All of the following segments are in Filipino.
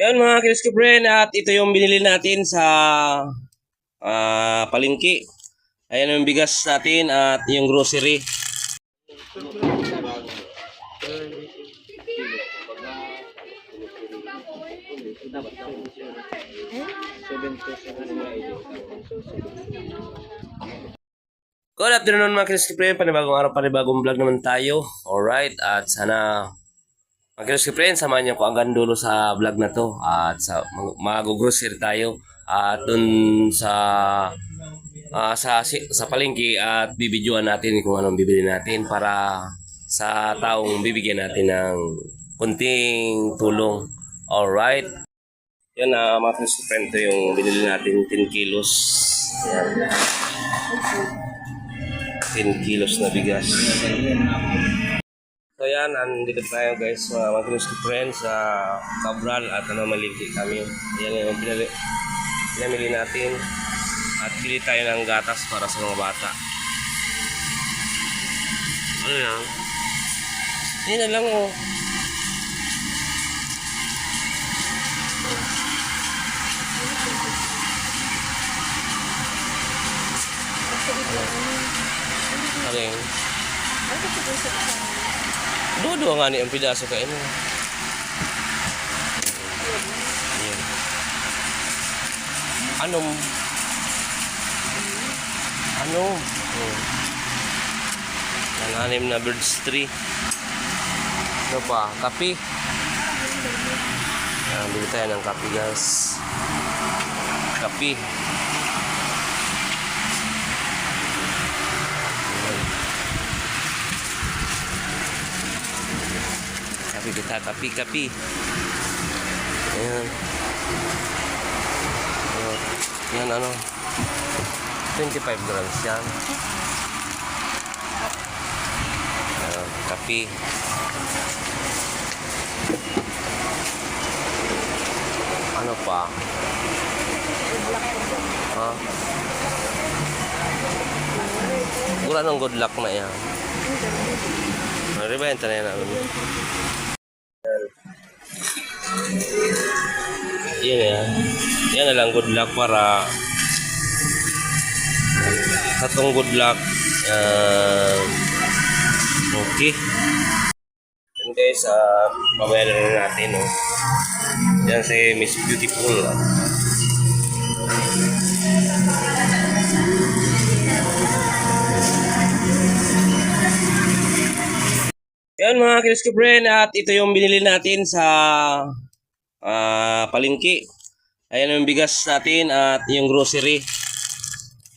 Yan mga Kriski friend at ito yung binili natin sa ah, palengke. Ayan yung bigas natin at yung grocery. Good afternoon mga Kriski friend. Panibagong araw, panibagong vlog naman tayo. Alright, at sana mga Kriski friend, samahan niyo ko hanggang dulo sa vlog na to. At sa mag-grocery tayo. At dun sa ah, sa sa palengke at bibidyoan natin kung anong bibili natin para sa taong bibigyan natin ng kunting tulong. Alright. Yan na mga Kriski friend, yung binili natin 10 kilos. Yan. 10 kilos na bigas. So yan, andito tayo guys, mga mga kilos friends sa Cabral at ano maligi kami. Yan yung pinali, pinamili natin at bili tayo ng gatas para sa mga bata. Ano yan? Yan na lang oh. Aling. Dodo nga ni ang pidaso kayo mo. Yan. Anong? Ano? Oh. Ang anim na birds tree. Ano pa? Kapi. Yan, bili tayo ng kapi guys. Kapi. Kapi kita, kapi, kapi. Ayan. Ayan, yan ano. 25 grams yan. Ayan, kapi. Ano pa? Ha? Wala nang good luck na yan. Ribenta na yan namin. Yan yan. Yan na lang good luck para sa tong good luck. Uh, okay. Yan guys, uh, babayaran na natin. No? Yan si Miss Beautiful. ah. Mga Kriski friend at ito yung binili natin sa ah, palengke. Ayan yung bigas natin at yung grocery.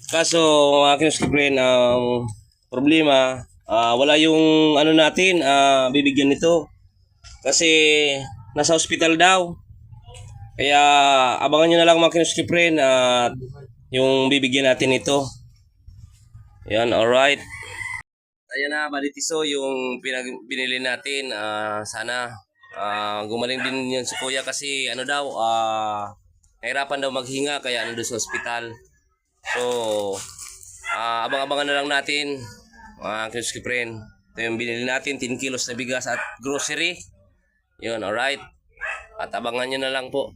Kaso mga Kriski friend, ang problema, ah, wala yung ano natin, ah, bibigyan nito. Kasi nasa hospital daw. Kaya abangan nyo na lang mga Kriski friend at yung bibigyan natin ito. Yan, alright. Ayan na, balitiso yung pinag binili natin. Ah, sana ah, gumaling din yan si kuya kasi ano daw, ah, nahirapan daw maghinga kaya ano doon sa ospital. So, ah, abang-abangan na lang natin, mga uh, friend. Ito yung binili natin, 10 kilos na bigas at grocery. Yun, alright. At abangan nyo na lang po.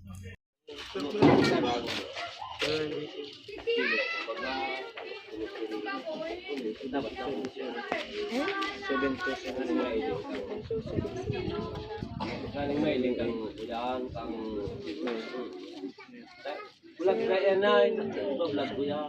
Galing may link ang yan, kang... Bulag na yan na, bulag ko yan.